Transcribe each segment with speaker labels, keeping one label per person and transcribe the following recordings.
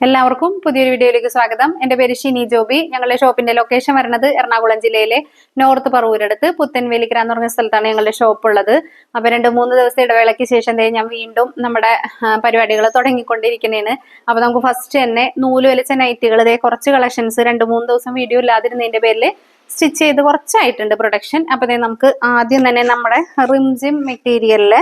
Speaker 1: എല്ലാവർക്കും പുതിയൊരു വീഡിയോയിലേക്ക് സ്വാഗതം. എന്റെ പേര് ഷിനി ജോബി. ഞങ്ങളുടെ ഷോപ്പിന്റെ ലൊക്കേഷൻ വരുന്നത് എറണാകുളം ജില്ലയിലെ നോർത്ത് പറവൂരടുത്ത് പുത്തൻവേലിക്കര എന്ന് പറഞ്ഞ സ്ഥലത്താണ് ഞങ്ങളുടെ ഷോപ്പ് ഉള്ളത്. അപ്പൊ രണ്ട് മൂന്ന് ദിവസത്തെ ഇടവേളയ്ക്ക് ശേഷം ഞാൻ വീണ്ടും നമ്മുടെ പരിപാടികൾ തുടങ്ങിക്കൊണ്ടിരിക്കുന്നതാണ്. അപ്പൊ നമുക്ക് ഫസ്റ്റ് തന്നെ നൂൽ വലിച്ച നൈറ്റുകൾ കുറച്ച് കളക്ഷൻസ് രണ്ട് മൂന്ന് ദിവസം വീഡിയോ ഇല്ലാതിരുന്നതിന്റെ പേരിൽ സ്റ്റിച്ച് ചെയ്ത് കുറച്ചായിട്ടുണ്ട് പ്രൊഡക്ഷൻ അപ്പൊ നമുക്ക് ആദ്യം തന്നെ നമ്മുടെ റിംജിം മെറ്റീരിയലിലെ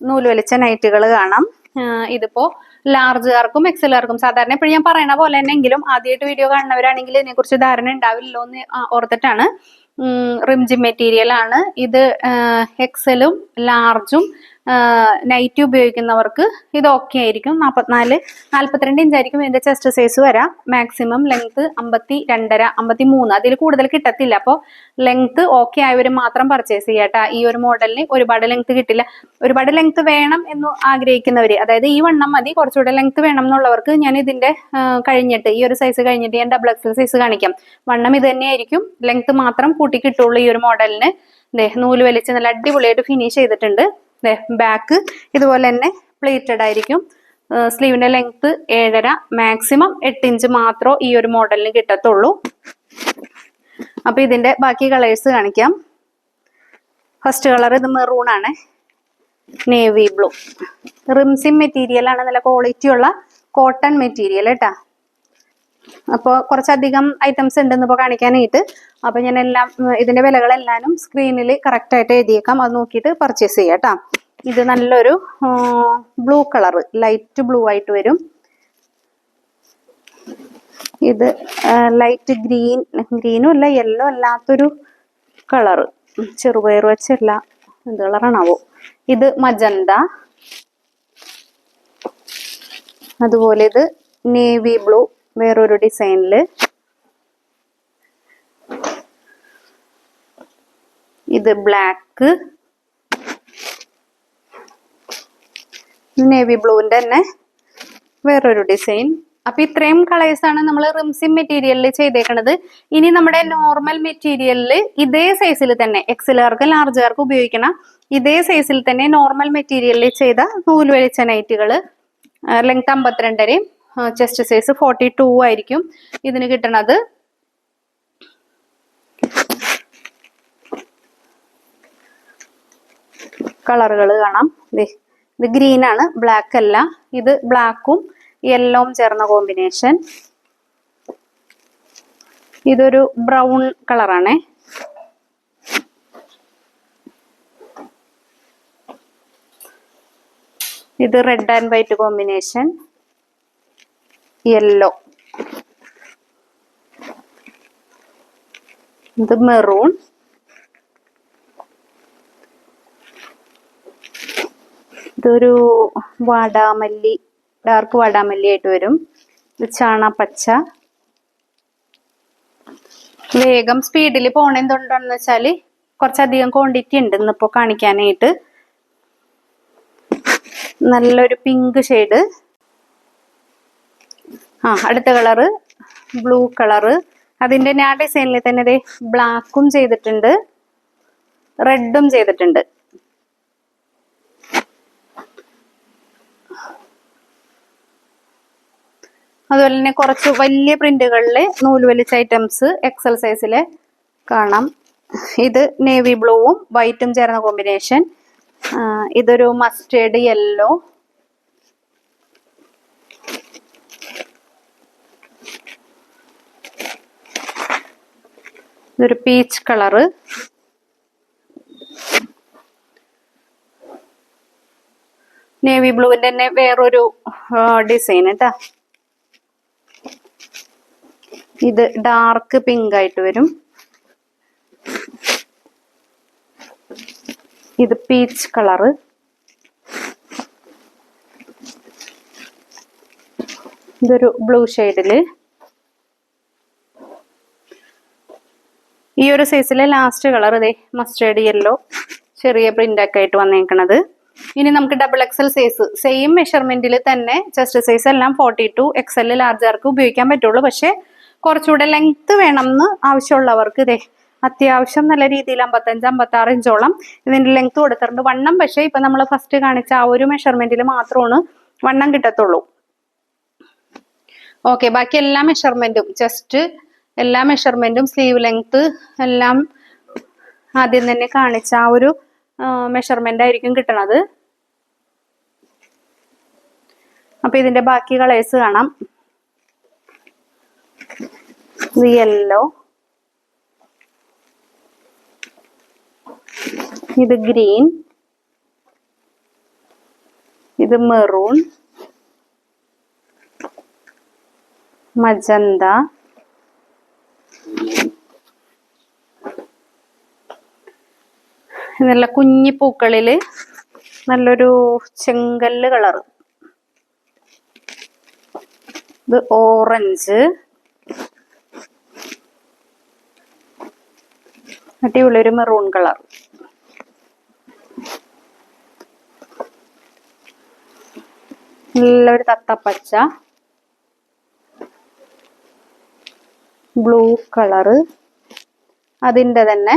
Speaker 1: നൂൽ വലിച്ച നൈറ്റുകൾ കാണാം. ഇതിപ്പോ ലാർജുകാർക്കും എക്സലുകാർക്കും സാധാരണ എപ്പോഴും ഞാൻ പറയണ പോലെ തന്നെ എങ്കിലും ആദ്യമായിട്ട് വീഡിയോ കാണുന്നവരാണെങ്കിൽ ഇതിനെക്കുറിച്ച് ധാരണ ഉണ്ടാവില്ലോ എന്ന് ഓർത്തിട്ടാണ്. റിംജിം മെറ്റീരിയൽ ആണ്. ഇത് എക്സലും ലാർജും നൈറ്റ് ഉപയോഗിക്കുന്നവർക്ക് ഇത് ഓക്കെ ആയിരിക്കും. നാൽപ്പത്തിനാല് നാൽപ്പത്തിരണ്ട് ഇഞ്ചായിരിക്കും ഇതിന്റെ ചെസ്റ്റ് സൈസ് വരാം. മാക്സിമം ലെങ്ത് അമ്പത്തി രണ്ടര അമ്പത്തി മൂന്ന് അതിൽ കൂടുതൽ കിട്ടത്തില്ല. അപ്പോൾ ലെങ്ത് ഓക്കെ ആയവർ മാത്രം പർച്ചേസ് ചെയ്യാട്ടാ ഈ ഒരു മോഡലിന് ഒരുപാട് ലെങ്ത് കിട്ടില്ല. ഒരുപാട് ലെങ്ത് വേണം എന്ന് ആഗ്രഹിക്കുന്നവർ അതായത് ഈ വണ്ണം മതി കുറച്ചുകൂടെ ലെങ്ത് വേണം എന്നുള്ളവർക്ക് ഞാൻ ഇതിന്റെ കഴിഞ്ഞിട്ട് ഈ ഒരു സൈസ് കഴിഞ്ഞിട്ട് ഞാൻ ഡബിൾ എക്സൽ സൈസ് കാണിക്കാം. വണ്ണം ഇത് തന്നെയായിരിക്കും ലെങ്ത് മാത്രം കൂട്ടി കിട്ടുള്ളൂ ഈ ഒരു മോഡലിന് നൂൽ വലിച്ച് നല്ല അടിപൊളിയായിട്ട് ഫിനിഷ് ചെയ്തിട്ടുണ്ട്. ബാക്ക് ഇതുപോലെ തന്നെ പ്ലേറ്റഡ് ആയിരിക്കും. സ്ലീവിന്റെ ലെങ്ത് ഏഴര മാക്സിമം എട്ട് ഇഞ്ച് മാത്രമേ ഈ ഒരു മോഡലിന് കിട്ടത്തുള്ളൂ. അപ്പൊ ഇതിന്റെ ബാക്കി കളേഴ്സ് കാണിക്കാം. ഫസ്റ്റ് കളർ ഇത് മെറൂൺ ആണ്. നേവി ബ്ലൂ റിംസിം മെറ്റീരിയൽ ആണ്. നല്ല ക്വാളിറ്റി ഉള്ള കോട്ടൺ മെറ്റീരിയൽ കേട്ടാ. അപ്പോൾ കുറച്ചധികം ഐറ്റംസ് ഉണ്ടെന്ന് ഇപ്പോൾ കാണിക്കാനായിട്ട്. അപ്പോൾ ഞാൻ എല്ലാം ഇതിന്റെ വിലകളെല്ലാനും സ്ക്രീനിൽ കറക്റ്റായിട്ട് എഴുതിയേക്കാം. അത് നോക്കിയിട്ട് പർച്ചേസ് ചെയ്യാം ഇത് നല്ലൊരു ബ്ലൂ കളർ ലൈറ്റ് ബ്ലൂ ആയിട്ട് വരും. ഇത് ലൈറ്റ് ഗ്രീൻ ഗ്രീനും അല്ല യെല്ലോ അല്ലാത്തൊരു കളറ് ചെറുപയർ വെച്ചല്ല എന്ത് കളറാണാവോ ഇത് മജന്ത. അതുപോലെ ഇത് നേവി ബ്ലൂ വേറൊരു ഡിസൈനിൽ ഇത് ബ്ലാക്ക്. നേവി ബ്ലൂവിന്റെ തന്നെ വേറൊരു ഡിസൈൻ. അപ്പൊ ഇത്രയും കളേഴ്സ് ആണ് നമ്മൾ റിംസിം മെറ്റീരിയലിൽ ചെയ്തേക്കണത്. ഇനി നമ്മുടെ നോർമൽ മെറ്റീരിയലിൽ ഇതേ സൈസിൽ തന്നെ എക്സലുകാർക്ക് ലാർജുകാർക്ക് ഉപയോഗിക്കണം ഇതേ സൈസിൽ തന്നെ നോർമൽ മെറ്റീരിയലിൽ ചെയ്ത നൂൽ വലിച്ച നൈറ്റുകൾ ലെങ്ത് അമ്പത്തിരണ്ടരയും ചെസ്റ്റ് സൈസ് ഫോർട്ടി ടു ആയിരിക്കും ഇതിന് കിട്ടണത്. കളറുകൾ കാണാം. ഇത് ഗ്രീൻ ആണ് ബ്ലാക്ക് അല്ല. ഇത് ബ്ലാക്കും യെല്ലോവും ചേർന്ന കോമ്പിനേഷൻ ഇതൊരു ബ്രൗൺ കളറാണേ ഇത് red and white combination yellow ഇത് മെറൂൺ ഇതൊരു വാടാമല്ലി ഡാർക്ക് വാടാമല്ലി ആയിട്ട് വരും. ഇത് ചാണപ്പച്ച. വേഗം സ്പീഡിൽ പോണെന്തുണ്ടെന്ന് വെച്ചാൽ കുറച്ചധികം ക്വാണ്ടിറ്റി ഉണ്ട് ഇന്നിപ്പോ കാണിക്കാനായിട്ട്. നല്ലൊരു പിങ്ക് ഷെയ്ഡ് ആ അടുത്ത കളറ് ബ്ലൂ കളറ്. അതിന്റെ ഞാൻ ഡിസൈനിൽ തന്നെ ദേ ബ്ലാക്കും ചെയ്തിട്ടുണ്ട്. റെഡും ചെയ്തിട്ടുണ്ട്. അതുപോലെ തന്നെ കുറച്ച് വലിയ പ്രിന്റുകളിൽ നൂൽ വലിച്ച ഐറ്റംസ് എക്സൽ സൈസിൽ കാണാം. ഇത് നേവി ബ്ലൂവും വൈറ്റും ചേർന്ന കോമ്പിനേഷൻ ഇതൊരു മസ്റ്റേഡ് യെല്ലോ ഇതൊരു പീച്ച് കളറ് നേവി ബ്ലൂവിന്റെ തന്നെ വേറൊരു ഡിസൈൻ കേട്ടാ ഇത് ഡാർക്ക് പിങ്ക് ആയിട്ട് വരും. ഇത് പീച്ച് കളറ് ഇതൊരു ബ്ലൂ ഷെയ്ഡിൽ ഈ ഒരു സൈസിലെ ലാസ്റ്റ് കളർ ഇതേ മസ്റ്റേർഡ് യെല്ലോ ചെറിയ പ്രിന്റ് ഒക്കെ ആയിട്ട് വന്നേക്കണത്. ഇനി നമുക്ക് ഡബിൾ എക്സൽ സൈസ് സെയിം മെഷർമെന്റിൽ തന്നെ ചെസ്റ്റ് സൈസ് എല്ലാം ഫോർട്ടി ടു എക്സൽ ലാർജർക്ക് ഉപയോഗിക്കാൻ പറ്റുള്ളൂ. പക്ഷെ കുറച്ചുകൂടെ ലെങ്ത് വേണമെന്ന് ആവശ്യമുള്ളവർക്ക് ഇതേ അത്യാവശ്യം നല്ല രീതിയിൽ അമ്പത്തഞ്ച് അമ്പത്തി ആറ് ഇഞ്ചോളം ഇതിന്റെ ലെങ്ത് കൊടുത്തിട്ടുണ്ട്. വണ്ണം പക്ഷേ ഇപ്പൊ നമ്മൾ ഫസ്റ്റ് കാണിച്ച ആ ഒരു മെഷർമെന്റിൽ മാത്രമാണ് വണ്ണം കിട്ടത്തുള്ളൂ. ഓക്കെ ബാക്കി എല്ലാ മെഷർമെന്റും ചെസ്റ്റ് എല്ലാ മെഷർമെന്റും സ്ലീവ് ലെങ്ത് എല്ലാം ആദ്യം തന്നെ കാണിച്ച ആ ഒരു മെഷർമെന്റ് ആയിരിക്കും കിട്ടണത്. അപ്പൊ ഇതിന്റെ ബാക്കി കളേഴ്സ് കാണാം. യെല്ലോ ഇത് ഗ്രീൻ ഇത് മെറൂൺ മജന്ത. നല്ല കുഞ്ഞി പൂക്കളിൽ നല്ലൊരു ചെങ്കല്ല് കളറ് ഇത് ഓറഞ്ച്. അടിപൊളി ഒരു മെറൂൺ കളർ. നല്ലൊരു തത്തപ്പച്ച. Blue colour. അതിന്റെ തന്നെ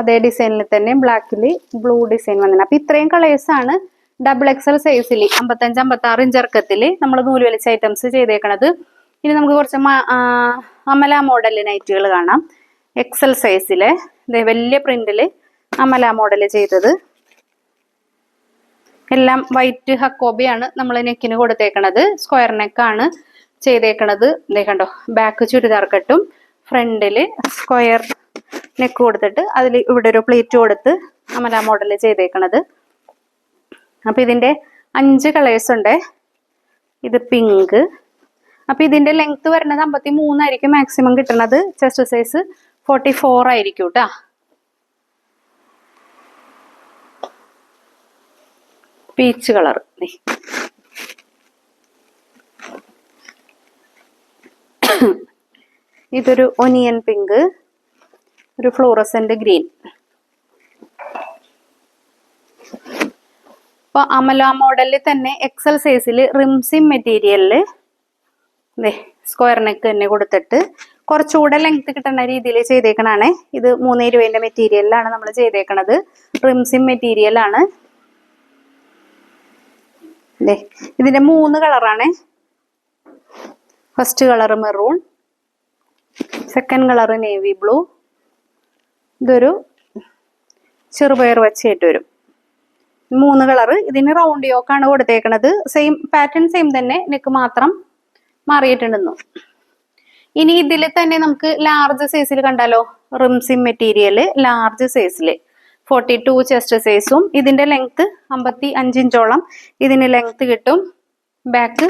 Speaker 1: അതേ ഡിസൈനിൽ തന്നെ ബ്ലാക്കിൽ ബ്ലൂ ഡിസൈൻ വന്നിട്ടുണ്ട്. അപ്പൊ ഇത്രയും കളേഴ്സ് ആണ് ഡബിൾ എക്സൽ സൈസിൽ അമ്പത്തഞ്ച് അമ്പത്തി ആറ് ഇഞ്ചർക്കത്തിൽ നമ്മൾ നൂൽ വലിച്ച ഐറ്റംസ് ചെയ്തേക്കണത്. ഇനി നമുക്ക് കുറച്ച് അമല മോഡൽ നൈറ്റുകൾ കാണാം. എക്സൽ സൈസിലെ വലിയ പ്രിന്റിൽ അമല മോഡൽ ചെയ്തത്. എല്ലാം വൈറ്റ് ഹക്കോബിയാണ് നമ്മൾ നെക്കിന് കൊടുത്തേക്കണത്. സ്ക്വയർ നെക്കാണ് ചെയ്തേക്കണത്. കണ്ടോ ബാക്ക് ചുരിദാർ കെട്ടും ഫ്രണ്ടിൽ സ്ക്വയർ നെക്ക് കൊടുത്തിട്ട് അതിൽ ഇവിടെ ഒരു പ്ലേറ്റ് കൊടുത്ത് അമല മോഡൽ ചെയ്തേക്കണത്. അപ്പം ഇതിന്റെ അഞ്ച് കളേഴ്സ് ഉണ്ട്. ഇത് പിങ്ക് അപ്പം ഇതിന്റെ ലെങ്ത് വരുന്നത് അമ്പത്തി മൂന്നായിരിക്കും മാക്സിമം കിട്ടുന്നത് ചെസ്റ്റ് സൈസ് ഫോർട്ടി ഫോർ ആയിരിക്കും കേട്ടോ പീച്ച് കളർ ഇതൊരു ഒനിയൻ പിങ്ക് ഒരു ഫ്ലോറസന്റ് ഗ്രീൻ. ഇപ്പൊ അമല മോഡലിൽ തന്നെ എക്സൽ സൈസിൽ റിംസിം മെറ്റീരിയലിൽ സ്ക്വയർ നെക്ക് തന്നെ കൊടുത്തിട്ട് കുറച്ചുകൂടെ ലെങ്ത് കിട്ടുന്ന രീതിയിൽ ചെയ്തേക്കണാണ്. ഇത് മൂന്ന് രൂപേന്റെ മെറ്റീരിയലിലാണ് നമ്മൾ ചെയ്തേക്കണത്. റിംസിം മെറ്റീരിയലാണ് ദേ ഇതിന്റെ മൂന്ന് കളറാണ് first colour maroon second colour navy blue ഇതൊരു ചെറുപയർ വച്ചായിട്ട് വരും. മൂന്ന് കളറ്. ഇതിന് റൗണ്ട് യോക്കാണ് കൊടുത്തേക്കണത്. സെയിം പാറ്റേൺ സെയിം തന്നെ. നെക്ക് മാത്രം മാറിയിട്ടുണ്ടെന്നു. ഇനി ഇതിൽ തന്നെ നമുക്ക് ലാർജ് സൈസിൽ കണ്ടാലോ? റിംസിം മെറ്റീരിയൽ ലാർജ് സൈസിൽ ഫോർട്ടി ടു ചെസ്റ്റ് സൈസും ഇതിന്റെ ലെങ്ത് അമ്പത്തി അഞ്ചിഞ്ചോളം ഇതിന് ലെങ്ത് കിട്ടും. ബാക്ക്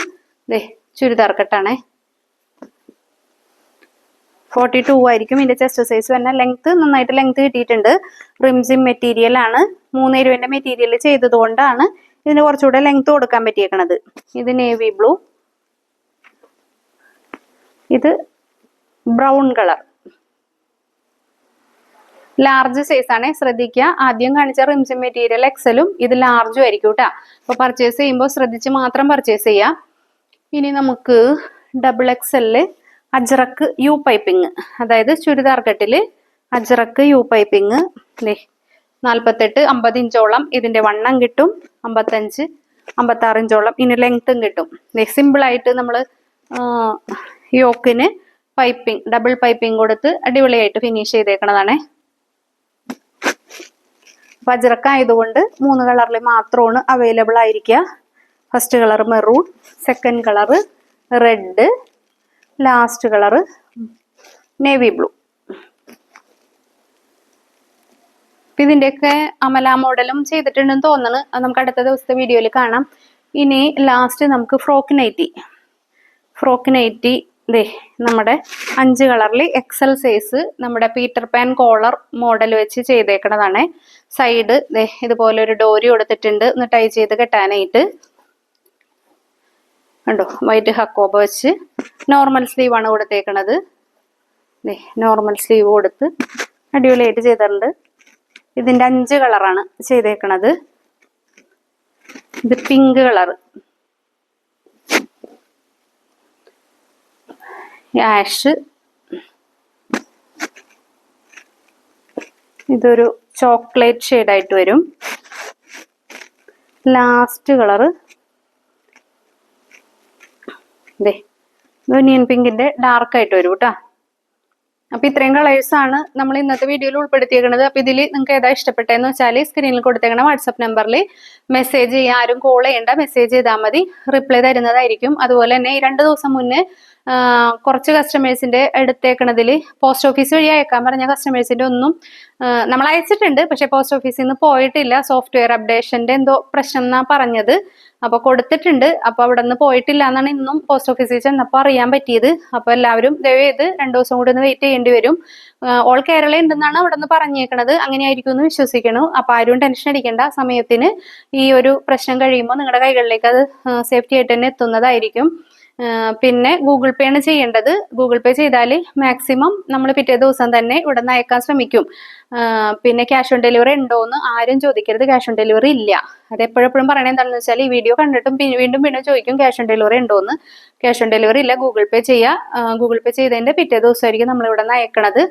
Speaker 1: ദേ ചുരിദാർ കട്ടാണേ. ഫോർട്ടി ടു ആയിരിക്കും. ഇതിന്റെ ചെസ്റ്റ് സൈസ് വരുന്ന ലെങ്ത് നന്നായിട്ട് ലെങ്ത് കിട്ടിയിട്ടുണ്ട്. റിംസിം മെറ്റീരിയൽ ആണ്. മൂന്ന് മെറ്റീരിയൽ ചെയ്തതുകൊണ്ടാണ് ഇതിന് കുറച്ചുകൂടെ ലെങ്ത് കൊടുക്കാൻ പറ്റിയേക്കണത്. ഇത് നേവി ബ്ലൂ ഇത് ബ്രൗൺ കളർ ലാർജ് സൈസ് ആണ്. ശ്രദ്ധിക്കുക. ആദ്യം കാണിച്ച റിംസിം മെറ്റീരിയൽ എക്സലും ഇത് ലാർജും ആയിരിക്കും കേട്ടോ അപ്പൊ പർച്ചേസ് ചെയ്യുമ്പോൾ ശ്രദ്ധിച്ച് മാത്രം പർച്ചേസ് ചെയ്യാം. ഇനി നമുക്ക് ഡബിൾ എക്സലിൽ അജ്രക്ക് യു പൈപ്പിംഗ്. അതായത് ചുരിദാർ കെട്ടിൽ അജ്രക്ക് യു പൈപ്പിംഗ്. അല്ലേ നാൽപ്പത്തെട്ട് അമ്പത് ഇഞ്ചോളം ഇതിന്റെ വണ്ണം കിട്ടും. അമ്പത്തഞ്ച് അമ്പത്തി ആറ് ഇഞ്ചോളം ഇനി ലെങ്ത്തും കിട്ടും. ആയിട്ട് നമ്മൾ യോക്കിന് പൈപ്പിംഗ് ഡബിൾ പൈപ്പിംഗ് കൊടുത്ത് അടിപൊളിയായിട്ട് ഫിനിഷ് ചെയ്തേക്കണതാണേ. അപ്പൊ അജ്രക്കായതുകൊണ്ട് മൂന്ന് കളറിൽ മാത്രമാണ് അവൈലബിൾ ആയിരിക്കുക. First colour maroon second colour red last colour navy blue. അപ്പൊ ഇതിന്റെയൊക്കെ അമല മോഡലും ചെയ്തിട്ടുണ്ടെന്ന് തോന്നുന്നു. അത് നമുക്ക് അടുത്ത ദിവസത്തെ വീഡിയോയിൽ കാണാം. ഇനി ലാസ്റ്റ് നമുക്ക് ഫ്രോക്ക് നൈറ്റി ഫ്രോക്ക് നൈറ്റി ദേ നമ്മുടെ അഞ്ച് കളറിൽ എക്സൽ സൈസ് നമ്മുടെ പീറ്റർ പാൻ കോളർ മോഡൽ വെച്ച് ചെയ്തേക്കണതാണ്. സൈഡ് ദേ ഇതുപോലെ ഒരു ഡോരി കൊടുത്തിട്ടുണ്ട്. ഒന്ന് ടൈ ചെയ്ത് കെട്ടാനായിട്ട്. കണ്ടോ? വൈറ്റ് ഹക്കോബ വെച്ച്. നോർമൽ സ്ലീവ് ആണ് കൊടുത്തേക്കണത്. നോർമൽ സ്ലീവ് കൊടുത്ത് അടിപൊളിയായിട്ട് ചെയ്തിട്ടുണ്ട്. ഇതിന്റെ അഞ്ച് കളറാണ് ചെയ്തേക്കണത്. ഇത് പിങ്ക് കളർ ആഷ് ഇതൊരു ചോക്ലേറ്റ് ഷെയ്ഡായിട്ട് വരും. ലാസ്റ്റ് കളറ് ദേ ഒനിയൻ പിങ്കിന്റെ ഡാർക്ക് ആയിട്ട് വരും കേട്ടോ അപ്പൊ ഇത്രയും കളേഴ്സ് ആണ് നമ്മൾ ഇന്നത്തെ വീഡിയോയിൽ ഉൾപ്പെടുത്തിയേക്കുന്നത് അപ്പൊ ഇതിൽ നിങ്ങൾക്ക് ഏതാ ഇഷ്ടപ്പെട്ടതെന്ന് വെച്ചാൽ സ്ക്രീനിൽ കൊടുത്തേക്കണ വാട്സപ്പ് നമ്പറിൽ മെസ്സേജ് ചെയ്യാൻ ആരും കോൾ ചെയ്യേണ്ട മെസ്സേജ് ചെയ്താൽ മതി. റിപ്ലൈ തരുന്നതായിരിക്കും. അതുപോലെ തന്നെ രണ്ട് ദിവസം മുന്നേ കുറച്ച് കസ്റ്റമേഴ്സിന്റെ എടുത്തേക്കണതിൽ പോസ്റ്റ് ഓഫീസ് വഴി അയക്കാൻ പറഞ്ഞ കസ്റ്റമേഴ്സിന്റെ ഒന്നും നമ്മൾ അയച്ചിട്ടുണ്ട്. പക്ഷെ പോസ്റ്റ് ഓഫീസിൽ നിന്ന് പോയിട്ടില്ല. സോഫ്റ്റ്വെയർ അപ്ഡേഷന്റെ എന്തോ പ്രശ്നം എന്നാ പറഞ്ഞത്. അപ്പൊ കൊടുത്തിട്ടുണ്ട്. അപ്പൊ അവിടെ നിന്ന് പോയിട്ടില്ല എന്നാണ് ഇന്നും പോസ്റ്റ് ഓഫീസിൽ ചെന്നപ്പോൾ അറിയാൻ പറ്റിയത്. അപ്പൊ എല്ലാവരും ദയവ് ചെയ്ത് രണ്ടു ദിവസം കൂടി ഒന്ന് വെയിറ്റ് ചെയ്യേണ്ടി വരും. ഓൾ കേരള ഉണ്ടെന്നാണ് അവിടെ നിന്ന് പറഞ്ഞേക്കണത്. അങ്ങനെയായിരിക്കും എന്ന് വിശ്വസിക്കണു അപ്പൊ ആരും ടെൻഷൻ അടിക്കേണ്ട. സമയത്തിന് ഈ ഒരു പ്രശ്നം കഴിയുമ്പോൾ നിങ്ങളുടെ കൈകളിലേക്ക് അത് സേഫ്റ്റി ആയിട്ട് തന്നെ എത്തുന്നതായിരിക്കും. പിന്നെ ഗൂഗിൾ പേ ആണ് ചെയ്യേണ്ടത്. ഗൂഗിൾ പേ ചെയ്താൽ മാക്സിമം നമ്മൾ പിറ്റേ ദിവസം തന്നെ ഇവിടെ നിന്ന് അയക്കാൻ ശ്രമിക്കും. പിന്നെ ക്യാഷ് ഓൺ ഡെലിവറി ഉണ്ടോ എന്ന് ആരും ചോദിക്കരുത്. ക്യാഷ് ഓൺ ഡെലിവറി ഇല്ല. അത് എപ്പോഴെപ്പോഴും പറയണത് എന്താണെന്ന് വെച്ചാൽ ഈ വീഡിയോ കണ്ടിട്ടും വീണ്ടും വീണ്ടും ചോദിക്കും ക്യാഷ് ഓൺ ഡെലിവറി ഉണ്ടോ എന്ന്. ക്യാഷ് ഓൺ ഡെലിവറി ഇല്ല ഗൂഗിൾ പേ ചെയ്യുക ഗൂഗിൾ പേ ചെയ്തതിന്റെ പിറ്റേ ദിവസമായിരിക്കും നമ്മൾ ഇവിടെ നിന്ന് അയക്കണത്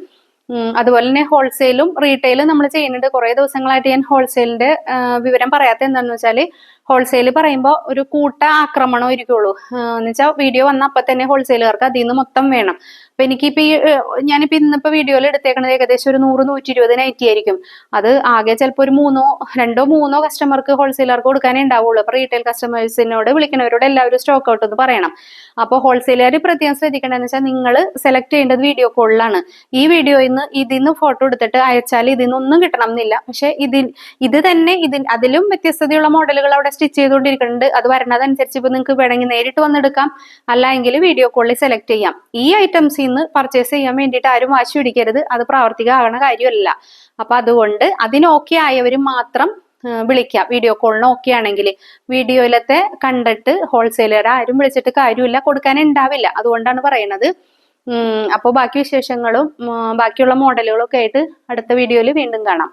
Speaker 1: അതുപോലെ തന്നെ ഹോൾസെയിലും റീറ്റെയിലും നമ്മൾ ചെയ്യുന്നുണ്ട്. കുറേ ദിവസങ്ങളായിട്ട് ഞാൻ ഹോൾസെയിലിന്റെ വിവരം പറയാത്ത എന്താണെന്ന് വെച്ചാൽ ഹോൾസെയിൽ പറയുമ്പോൾ ഒരു കൂട്ട ആക്രമണം ഇരിക്കുള്ളൂ എന്ന് വെച്ചാൽ വീഡിയോ വന്ന അപ്പം തന്നെ ഹോൾസെയിലുകാർക്ക് അതിൽ നിന്ന് മൊത്തം വേണം. അപ്പൊ എനിക്കിപ്പോ ഈ ഞാനിപ്പോ ഇന്നിപ്പോ വീഡിയോയിൽ എടുത്തേക്കണത് ഏകദേശം ഒരു നൂറ് നൂറ്റി ഇരുപത് നൈറ്റി ആയിരിക്കും. അത് ആകെ ചിലപ്പോൾ ഒരു മൂന്നോ രണ്ടോ മൂന്നോ കസ്റ്റമർക്ക് ഹോൾസെയിലർക്ക് കൊടുക്കാനേ ഉണ്ടാവുള്ളൂ. അപ്പൊ റീറ്റെയിൽ കസ്റ്റമേഴ്സിനോട് വിളിക്കുന്നവരോട് എല്ലാവരും സ്റ്റോക്ക് ഔട്ട് എന്ന് പറയണം. അപ്പോൾ ഹോൾസെയിലുകാർ പ്രത്യേകം ശ്രദ്ധിക്കേണ്ടതെന്ന് വെച്ചാൽ നിങ്ങൾ സെലക്ട് ചെയ്യേണ്ടത് വീഡിയോ കോളിലാണ് ഈ വീഡിയോയിൽ നിന്ന് ഇതിൽ നിന്ന് ഫോട്ടോ എടുത്തിട്ട് അയച്ചാൽ ഇതിൽ നിന്നൊന്നും കിട്ടണം എന്നില്ല പക്ഷെ ഇതിൽ ഇത് തന്നെ ഇതിൽ അതിലും വ്യത്യസ്തതയുള്ള മോഡലുകൾ അവിടെ സ്റ്റിച്ച് ചെയ്തുകൊണ്ടിരിക്കുന്നുണ്ട്. അത് വരണതനുസരിച്ച് ഇപ്പൊ നിങ്ങൾക്ക് വേണമെങ്കിൽ നേരിട്ട് വന്നെടുക്കാം. അല്ല വീഡിയോ കോളിൽ സെലക്ട് ചെയ്യാം. ഈ ഐറ്റംസിൽ നിന്ന് പർച്ചേസ് ചെയ്യാൻ വേണ്ടിയിട്ട് ആരും വാശി പിടിക്കരുത്. അത് പ്രാവർത്തികമാകണ കാര്യമല്ല. അപ്പൊ അതുകൊണ്ട് അതിന് ഓക്കെ ആയവർ മാത്രം വിളിക്കാം. വീഡിയോ കോളിന് ഓക്കെ ആണെങ്കിൽ വീഡിയോയിലത്തെ കണ്ടിട്ട് ഹോൾസെയിലർ ആരും വിളിച്ചിട്ട് കാര്യമില്ല. കൊടുക്കാൻ ഉണ്ടാവില്ല. അതുകൊണ്ടാണ് പറയുന്നത് അപ്പോൾ ബാക്കി വിശേഷങ്ങളും ബാക്കിയുള്ള മോഡലുകളും ഒക്കെ ആയിട്ട് അടുത്ത വീഡിയോയിൽ വീണ്ടും കാണാം.